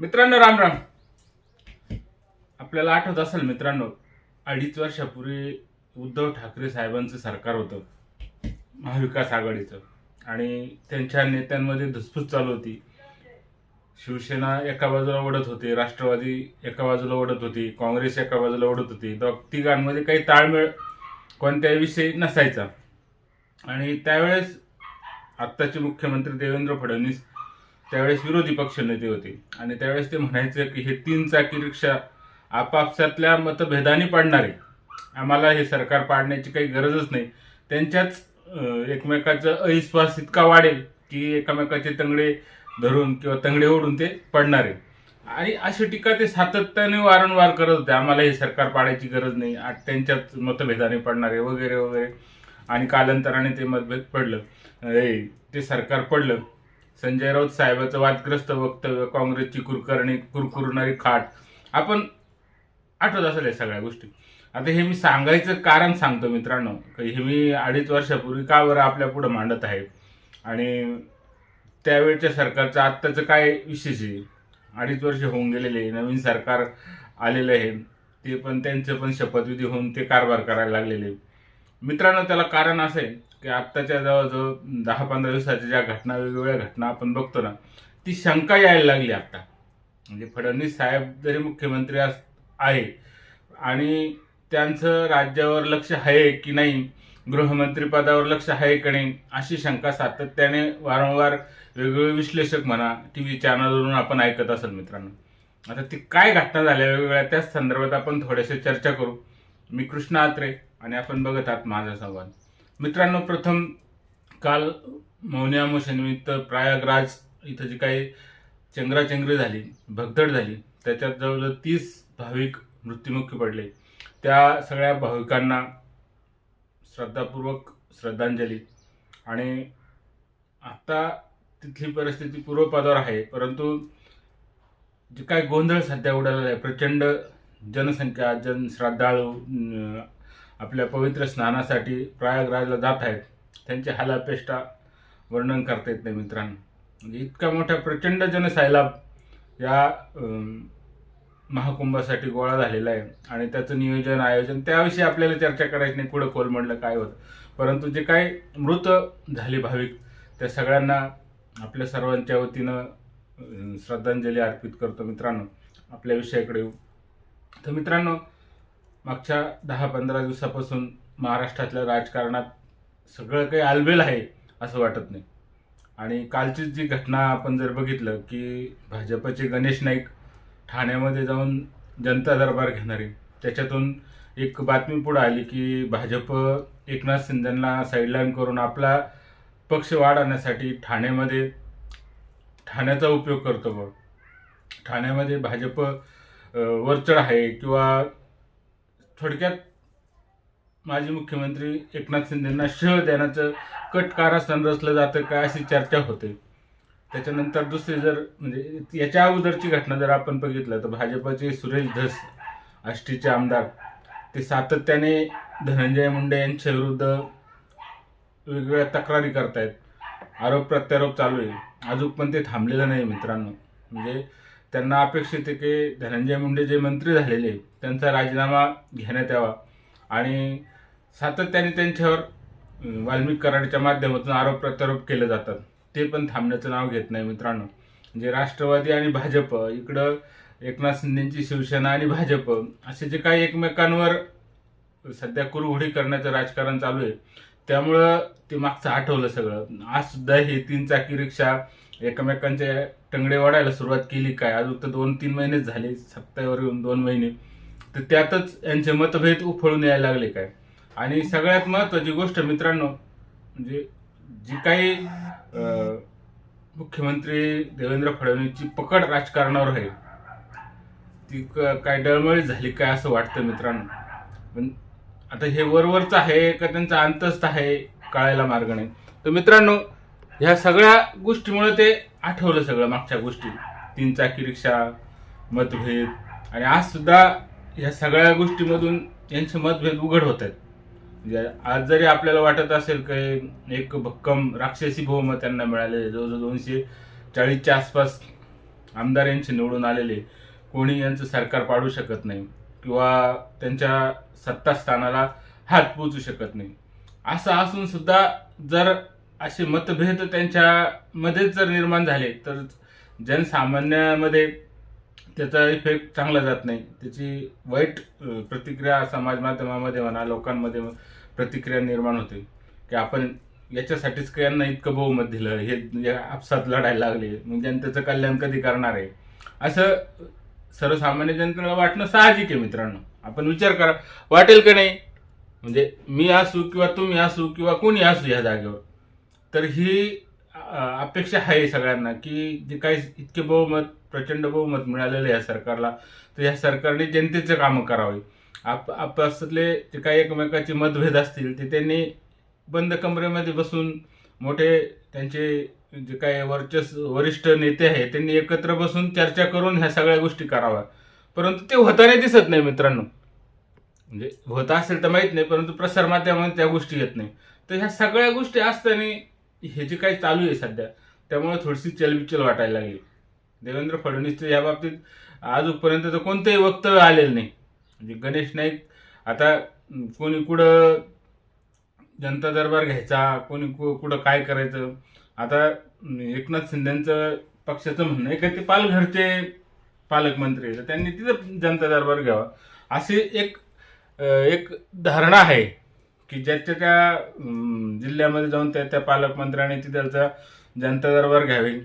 मित्रांनो राम राम. आपल्याला आठवत असेल मित्रांनो अडीच वर्षापूर्वी उद्धव ठाकरे साहेबांचं सरकार होतं महाविकास आघाडीचं. आणि त्यांच्या नेत्यांमध्ये धुसफूस चालू होती. शिवसेना एका बाजूला ओढत होते राष्ट्रवादी एका बाजूला ओढत होती काँग्रेस एका बाजूला ओढत होती. दो तिघांमध्ये काही ताळमेळ कोणत्याही विषयी नसायचा. आणि त्यावेळेस आत्ताचे मुख्यमंत्री देवेंद्र फडणवीस त्यावेळेस विरोधी पक्ष नेते होते. आणि त्यावेळेस ते म्हणायचं की हे तीन चाकी रिक्षा आपापसातल्या मतभेदाने पाडणारे. आम्हाला हे सरकार पाडण्याची काही गरजच नाही. त्यांच्याच एकमेकाचा अविश्वास इतका वाढेल की एकमेकाचे तंगडे धरून किंवा तंगडे ओढून ते पडणारे. आणि अशी टीका ते सातत्याने वारंवार करत होते. आम्हाला हे सरकार पाडायची गरज नाही. त्यांच्याच मतभेदाने पडणारे वगैरे वगैरे. आणि कालांतराने ते मतभेद पडलं. हे ते सरकार पडलं. संजय राऊत साहेबाचं वादग्रस्त वक्तव्य काँग्रेसची कुरकरणी कुरकुरणारी खाट. आपण आठवत असेल या सगळ्या गोष्टी. आता हे मी सांगायचं कारण सांगतो मित्रांनो. की हे मी अडीच वर्षापूर्वी का बरं आपल्या पुढं मांडत आहे? आणि त्यावेळच्या सरकारचं आत्ताचं काय विशेष आहे? अडीच वर्ष होऊन गेलेले आहे. नवीन सरकार आलेलं आहे. ते पण त्यांचं पण शपथविधी होऊन ते कारभार करायला लागलेले मित्रांनो त्याला कारण असं आहे की आत्ताच्या जवळजवळ दहा पंधरा दिवसाच्या ज्या घटना वेगवेगळ्या घटना आपण बघतो ना ती शंका यायला लागली आत्ता म्हणजे फडणवीस साहेब जरी मुख्यमंत्री अस आहे आणि त्यांचं राज्यावर लक्ष आहे की नाही गृहमंत्रीपदावर लक्ष आहे की नाही अशी शंका सातत्याने वारंवार वेगवेगळे विश्लेषक म्हणा टी व्ही चॅनलवरून आपण ऐकत असेल मित्रांनो. आता ती काय घटना झाल्या वेगवेगळ्या त्याच संदर्भात आपण थोडेसे चर्चा करू. मी कृष्ण आत्रे आणि आपण बघत आहात माझा संवाद. मित्रांनो प्रथम काल मौनी अमावस्येनिमित्त प्रयागराज इथं जी काही चंगराचंगरी झाली भगदड झाली त्याच्यात जवळजवळ तीस भाविक मृत्युमुखी पडले. त्या सगळ्या भाविकांना श्रद्धापूर्वक श्रद्धांजली. आणि आत्ता तिथली परिस्थिती पूर्वपदावर आहे परंतु जे काय गोंधळ सध्या उडालेला आहे प्रचंड जनसंख्या जन श्रद्धाळू आपल्या पवित्र स्नानासाठी प्रयागराजला जात आहेत. त्यांची हालापेष्टा वर्णन करता येत नाही मित्रांनो. म्हणजे इतका मोठा प्रचंड जनसैलाब या महाकुंभासाठी गोळा झालेला आहे. आणि त्याचं नियोजन आयोजन त्याविषयी आपल्याला चर्चा करायची नाही. पुढं खोल म्हणलं काय होतं. परंतु जे काय मृत झाले भाविक त्या सगळ्यांना आपल्या सर्वांच्या वतीनं श्रद्धांजली अर्पित करतो मित्रांनो. आपल्या विषयाकडे येऊ. तर मित्रांनो मागच्या दहा पंधरा दिवसापासून महाराष्ट्रातल्या राजकारणात सगळं काही आलबेल आहे असं वाटत नाही. आणि कालची जी घटना आपण जर बघितलं की भाजपचे गणेश नाईक ठाण्यामध्ये जाऊन जनता दरबार घेणारे त्याच्यातून एक बातमी पुढे आली की भाजप एकनाथ शिंदेंना साईडलाईन करून आपला पक्ष वाढवण्यासाठी ठाण्यामध्ये ठाण्याचा उपयोग करतो बघ. ठाण्यामध्ये भाजप वरचढ आहे किंवा थोडक्यात माजी मुख्यमंत्री एकनाथ शिंदेंना शह देण्याचं कट कारस्थान रचलं जातं का अशी चर्चा होते. त्याच्यानंतर दुसरी जर म्हणजे याच्या अगोदरची घटना जर आपण बघितलं तर भाजपचे सुरेश धस आष्टीचे आमदार ते सातत्याने धनंजय मुंडे यांच्या विरुद्ध वेगवेगळ्या तक्रारी करतायत. आरोप प्रत्यारोप चालू आहे. अजून पण ते थांबलेलं नाही मित्रांनो. म्हणजे त्यांना अपेक्षित आहे की धनंजय मुंडे जे मंत्री झालेले त्यांचा राजीनामा घेण्यात यावा. आणि सातत्याने त्यांच्यावर वाल्मिक कराडच्या माध्यमातून आरोप प्रत्यारोप केले जातात. ते पण थांबण्याचं नाव घेत नाही मित्रांनो. म्हणजे राष्ट्रवादी आणि भाजप इकडं एकनाथ शिंदेची शिवसेना आणि भाजप असे जे काही एकमेकांवर सध्या कुरघोडी करण्याचं राजकारण चालू आहे त्यामुळं ते मागचं आठवलं सगळं. आज सुद्धा हे तीन चाकी रिक्षा एकमेकांचे टंगडे वाढायला सुरुवात केली काय? अजून तर दोन तीन महिनेच झाले सप्ताहावर येऊन दोन महिने. तर त्यातच यांचे मतभेद उफळून यायला लागले काय? आणि सगळ्यात महत्वाची गोष्ट मित्रांनो म्हणजे जी काही मुख्यमंत्री देवेंद्र फडणवीसची पकड राजकारणावर आहे ती क- काय डळमळीत झाली काय असं वाटतं मित्रांनो? पण आता हे वरवरचं आहे का त्यांचा अंतस्त आहे कळायला मार्ग नाही. तर मित्रांनो ह्या सगळ्या गोष्टीमुळे ते आठवलं सगळं मागच्या गोष्टी. तीन चाकी रिक्षा मतभेद. आणि आज सुद्धा ह्या सगळ्या गोष्टीमधून यांचे मतभेद उघड होत आहेत. म्हणजे आज जरी आपल्याला वाटत असेल की एक भक्कम राक्षसी बहुमत त्यांना मिळाले जवळजवळ दोनशे चाळीसच्या आसपास आमदार यांचे निवडून आलेले कोणी यांचं सरकार पाडू शकत नाही. किंवा त्यांच्या सत्तास्थानाला हात पोचू शकत नाही. असं असून सुद्धा जर असे मतभेद त्यांच्यामध्येच जर निर्माण झाले तर जनसामान्यामध्ये त्याचा इफेक्ट चांगला जात नाही. त्याची वाईट प्रतिक्रिया समाज माध्यमामध्ये म्हणा लोकांमध्ये प्रतिक्रिया निर्माण होते. की आपण याच्यासाठीच यांना इतकं बहुमत दिलं हे आपसात लढायला लागले मग जनतेचं कल्याण कधी करणार आहे? असं सर्वसामान्य जनतेला वाटणं साहजिक आहे मित्रांनो. आपण विचार करा वाटेल का नाही? म्हणजे मी असू किंवा तुम्ही असू किंवा कोणी असू या जागेवर. तर ही अपेक्षा आहे सगळ्यांना की जे काही इतके बहुमत प्रचंड बहुमत मिळालेलं आहे या सरकारला तर या सरकारने जनतेचं कामं करावे. आप आपसातले जे काही एकमेकाचे मतभेद असतील ते त्यांनी बंद कमरेमध्ये बसून मोठे त्यांचे जे काही वरचस वरिष्ठ नेते आहेत त्यांनी एकत्र बसून चर्चा करून ह्या सगळ्या गोष्टी कराव्या. परंतु ते होताना दिसत नाही मित्रांनो. म्हणजे होत असेल तर माहीत नाही परंतु प्रसारमाध्यमात त्या गोष्टी येत नाही. तर ह्या सगळ्या गोष्टी असताना हे जे काही चालू आहे सध्या त्यामुळे थोडीशी चलबिचल वाटायला लागली. देवेंद्र फडणवीसचं या बाबतीत आजपर्यंत तर कोणतंही वक्तव्य आलेलं नाही. म्हणजे गणेश नाईक आता कोणी कुठं जनता दरबार घ्यायचा कोणी कु कुठं काय करायचं आता एकनाथ शिंदेचं पक्षाचं म्हणणं आहे का ते पालघरचे पालकमंत्री तर त्यांनी तिथं जनता दरबार घ्यावा. अशी एक एक धारणा आहे. की ज्याच्या त्या जिल्ह्यामध्ये जाऊन त्या त्या पालकमंत्र्यांनी तिथलचा जनता दरबार घ्यावी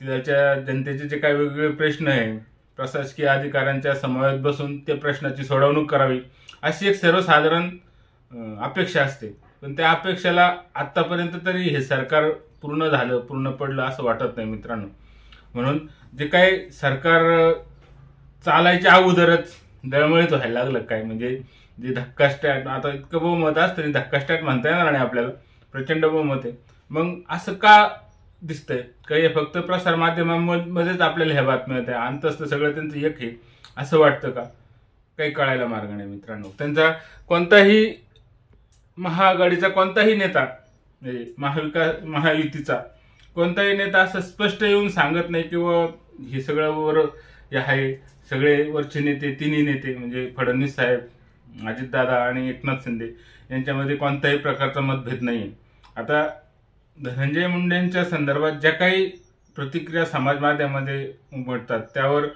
तिथलच्या जनतेचे जे काही वेगवेगळे प्रश्न आहे प्रशासकीय अधिकाऱ्यांच्या समवेत बसून त्या प्रश्नाची सोडवणूक करावी अशी एक सर्वसाधारण अपेक्षा असते. पण त्या अपेक्षेला आत्तापर्यंत तरी हे सरकार पूर्ण झालं पूर्ण पडलं असं वाटत नाही मित्रांनो. म्हणून जे काही सरकार चालायच्या अगोदरच दळमळीत व्हायला लागलं काय म्हणजे जे धक्का स्टॅट आता इतकं बहुमत असतं आणि धक्का स्टॅट म्हणता येणार नाही आपल्याला. प्रचंड बहुमत आहे. मग असं का दिसतंय? का हे फक्त प्रसार माध्यमांमध्येच आपल्याला ह्या बातम्या येत्या अंतस्त सगळं त्यांचं एक आहे. असं वाटतं का? काही कळायला मार्ग नाही मित्रांनो. त्यांचा कोणताही महाआघाडीचा कोणताही नेता म्हणजे महाविकास महायुतीचा कोणताही नेता असं स्पष्ट येऊन सांगत नाही किंवा हे सगळं वर हे आहे. सगळे वरचे नेते तिन्ही नेते म्हणजे फडणवीस साहेब अजितदादा आणि एकनाथ शिंदे यांच्यामध्ये कोणत्याही प्रकारचा मतभेद नाही आहे आता धनंजय मुंडेंच्या संदर्भात ज्या काही प्रतिक्रिया समाज माध्यमामध्ये उमटतात त्यावर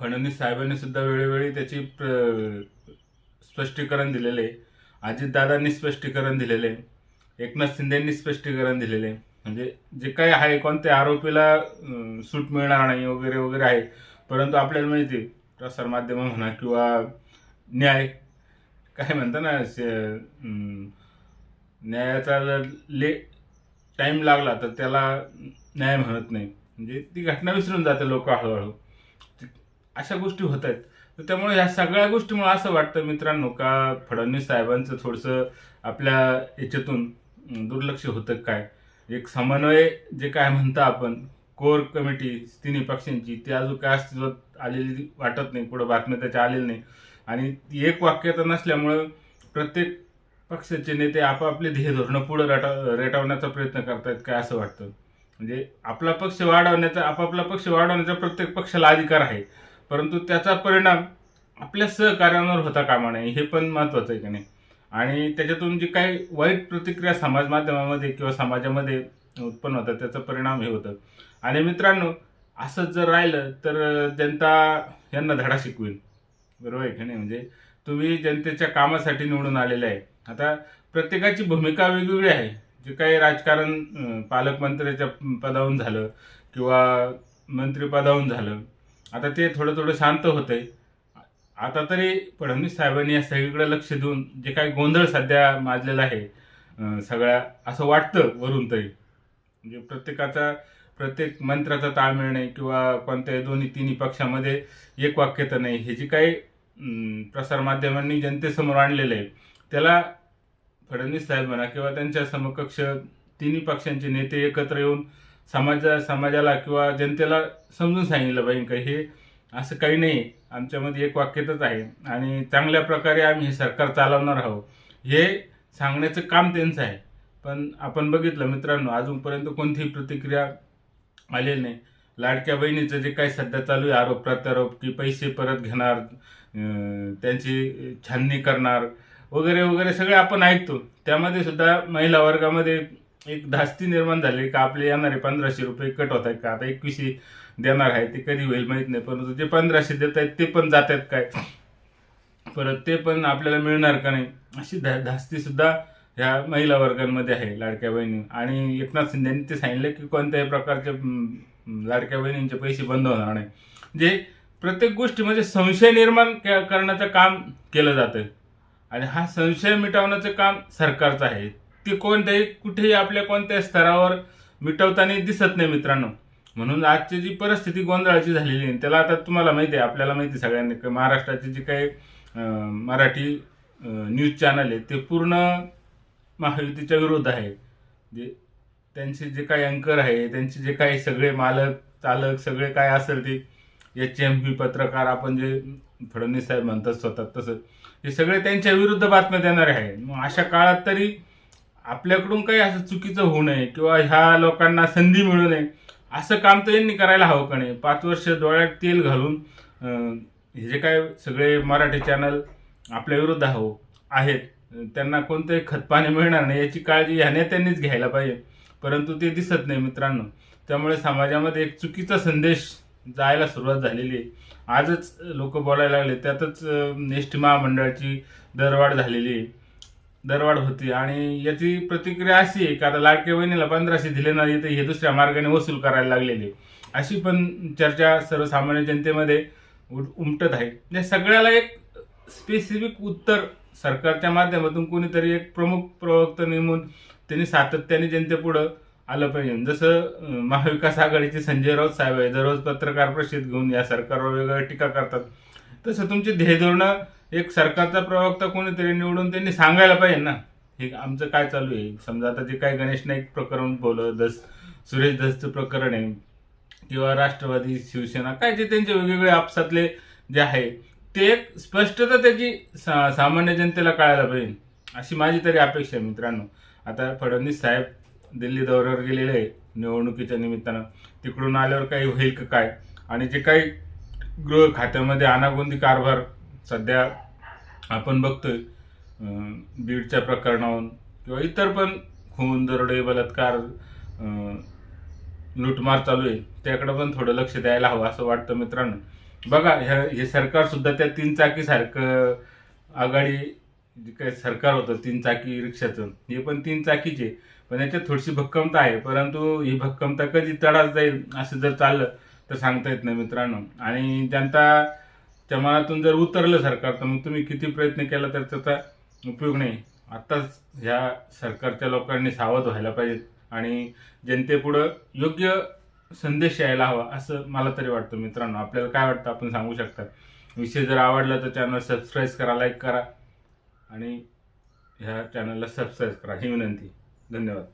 फडणवीस साहेबांनी सुद्धा वेळोवेळी त्याची प्र- स्पष्टीकरण दिलेले आहे अजितदादांनी स्पष्टीकरण दिलेले आहे एकनाथ शिंदेंनी स्पष्टीकरण दिलेले. आहे म्हणजे जे काही आहे कोणत्या आरोपीला सूट मिळणार नाही वगैरे वगैरे आहे. परंतु आपल्याला माहिती आहे, प्रसारमाध्यमं म्हणा किंवा न्याय. काय म्हणता ना न्यायाचा जर ले टाईम लागला तर त्याला न्याय म्हणत नाही. म्हणजे ती घटना विसरून जाते लोक हळूहळू. अशा गोष्टी होत आहेत. तर त्यामुळे ह्या सगळ्या गोष्टीमुळे असं वाटतं मित्रांनो का फडणवीस साहेबांचं थोडंसं आपल्या याच्यातून दुर्लक्ष होतं काय? एक समन्वय जे काय म्हणता आपण कोर कमिटी तिन्ही पक्षांची ती अजून काय अस्तित्वात आलेली वाटत नाही पुढं बातम्या त्याच्या आलेली नाही आणि एक वाक्यता नसल्यामुळं प्रत्येक पक्षाचे नेते आपापले ध्येय धोरणं पुढे रटा रेटवण्याचा प्रयत्न करतायत काय असं वाटतं? म्हणजे आपला पक्ष वाढवण्याचा आपापला पक्ष वाढवण्याचा प्रत्येक पक्षाला अधिकार आहे. परंतु त्याचा परिणाम आपल्या सहकार्यांवर होता कामा नये हे पण महत्त्वाचं आहे की नाही? आणि त्याच्यातून जी काही वाईट प्रतिक्रिया समाज माध्यमामध्ये किंवा समाजामध्ये उत्पन्न होतात त्याचा परिणाम हे होतं. आणि मित्रांनो असंच जर राहिलं तर जनता यांना धडा शिकवेल बरोबर आहे की नाही? म्हणजे तुम्ही जनतेच्या कामासाठी निवडून आलेले आहे. आता प्रत्येकाची भूमिका वेगवेगळी आहे. जे काही राजकारण पालकमंत्र्याच्या पदावरून झालं किंवा मंत्रिपदावरून झालं आता ते थोडं थोडं शांत होतंय. आता तरी फडणवीस साहेबांनी या सगळीकडे लक्ष देऊन जे काही गोंधळ सध्या माजलेला आहे सगळ्या असं वाटतं वरून तरी. म्हणजे प्रत्येकाचा प्रत्येक मंत्र्याचा ताळमेळ नाही किंवा कोणत्याही दोन्ही तिन्ही पक्षामध्ये एक वाक्यता नाही. हे जे काही प्रसारमाध्यमांनी जनतेसमोर आणलेलं आहे त्याला फडणवीस साहेब म्हणा किंवा त्यांच्या समकक्ष तिन्ही पक्षांचे नेते एकत्र येऊन समाजा समाजाला किंवा जनतेला समजून सांगितलं पाहिजे का हे असं काही नाही. आमच्यामध्ये एक वाक्यतच आहे आणि चांगल्या प्रकारे आम्ही हे सरकार चालवणार आहोत. हे सांगण्याचं काम त्यांचं आहे. पण आपण बघितलं मित्रांनो अजूनपर्यंत कोणतीही प्रतिक्रिया आलेले नाही. लाडक्या बहिणीचं जे काही सध्या चालू आहे आरोप प्रत्यारोप की पैसे परत घेणार त्यांची छाननी करणार वगैरे वगैरे सगळे आपण ऐकतो. त्यामध्ये सुद्धा महिला वर्गामध्ये एक धास्ती निर्माण झाली का आपले येणारे पंधराशे रुपये कट होत आहेत का? आता एकवीसशे देणार आहे ते कधी होईल माहीत नाही परंतु जे पंधराशे देत आहेत ते पण जात आहेत काय? परत ते पण आपल्याला मिळणार का नाही? अशी धा धास्तीसुद्धा ह्या महिला वर्गांमध्ये आहे लाडक्या बहिणी. आणि एकनाथ शिंदेनी ते सांगितलं की कोणत्याही प्रकारचे लाडक्या बहिणींचे पैसे बंद होणार नाही. जे प्रत्येक गोष्टीमध्ये म्हणजे संशय निर्माण करण्याचं काम केलं जातं आणि हा संशय मिटवण्याचं काम सरकारचं आहे. ते कोणत्याही कुठेही आपल्या कोणत्याही स्तरावर मिटवताना दिसत नाही मित्रांनो. म्हणून आजची जी परिस्थिती गोंधळाची झालेली आहे त्याला आता तुम्हाला माहिती आहे आपल्याला माहिती आहे सगळ्यांनी महाराष्ट्राचे जे काही मराठी न्यूज चॅनल आहे ते पूर्ण महायुतीच्या विरुद्ध आहे. जे त्यांचे जे काही अँकर आहे त्यांचे जे काही सगळे मालक चालक सगळे काय असेल ते एच एम पी पत्रकार आपण जे फडणवीस साहेब म्हणतात स्वतः तसं हे सगळे त्यांच्या विरुद्ध बातम्या देणारे आहे मग अशा काळात तरी आपल्याकडून काही असं चुकीचं होऊ नये किंवा ह्या लोकांना संधी मिळू नये असं काम तर यांनी करायला हवं का नाही? पाच वर्ष डोळ्यात तेल घालून हे जे काय सगळे मराठी चॅनल आपल्या विरुद्ध हो आहेत. त्यांना कोणतंही खतपाणी मिळणार नाही याची काळजी ह्या नेत्यांनीच घ्यायला पाहिजे. परंतु ते दिसत नाही मित्रांनो. त्यामुळे समाजामध्ये एक चुकीचा संदेश जायला सुरुवात झालेली आहे. आजच लोक बोलायला लागले त्यातच एस टी महामंडळाची दरवाढ झालेली आहे. दरवाढ होती आणि याची प्रतिक्रिया अशी आहे की आता लाडके बहिणीला पंधराशे दिले नाही तर हे दुसऱ्या मार्गाने वसूल करायला लागलेले अशी पण चर्चा सर्वसामान्य जनतेमध्ये उमटत आहे. या सगळ्याला एक स्पेसिफिक उत्तर सरकारच्या माध्यमातून कोणीतरी एक प्रमुख प्रवक्ता नेमून त्यांनी सातत्याने जनतेपुढं आलं पाहिजे. जसं महाविकास आघाडीचे संजय राऊत साहेब आहे दररोज पत्रकार परिषद घेऊन या सरकारवर वेगवेगळ्या टीका करतात. तसं तुमचे ध्येयधोरणं एक सरकारचा प्रवक्ता कोणीतरी निवडून त्यांनी सांगायला पाहिजे ना. हे आमचं काय चालू आहे? समजा आता जे काय गणेश नाईक प्रकरण बोललं दस सुरेश दसचं प्रकरण आहे किंवा राष्ट्रवादी शिवसेना काय जे त्यांचे वेगवेगळे आपसातले जे आहे ते एक स्पष्टता त्याची सा सामान्य जनतेला कळायला पाहिजे. अशी माझी तरी अपेक्षा आहे मित्रांनो. आता फडणवीस साहेब दिल्ली दौऱ्यावर गेलेले आहे निवडणुकीच्या निमित्तानं. तिकडून आल्यावर काही होईल का काय? आणि जे काही गृह खात्यामध्ये अनागोंदी कारभार सध्या आपण बघतोय बीडच्या प्रकरणावरून किंवा इतर पण खून दरोडे बलात्कार लुटमार लूटमार चालू आहे त्याकडे पण थोडं लक्ष द्यायला हवं असं वाटतं मित्रांनो. बघा ह्या हे सरकार सुद्धा त्या तीन चाकी सारखं आघाडी जे काय सरकार होतं तीन चाकी रिक्षाचं हे पण तीन चाकीचे पण याच्यात थोडीशी भक्कमता आहे परंतु ही भक्कमता कधी तडास जाईल असं जर चाललं तर सांगता येत नाही मित्रांनो. आणि जनताच्या मनातून जर उतरलं सरकार तर मग तुम्ही किती प्रयत्न केला तर त्याचा उपयोग नाही. आत्ताच ह्या सरकारच्या लोकांनी सावध व्हायला पाहिजे आणि जनतेपुढं योग्य संदेश यायला हवा असं मला तरी वाटतं मित्रांनो. आपल्याला काय वाटतं आपण सांगू शकता विषय जर आवडला तर चॅनल सबस्क्राईब करा लाईक करा आणि ह्या चॅनलला सबस्क्राईब करा. ही विनंती. धन्यवाद.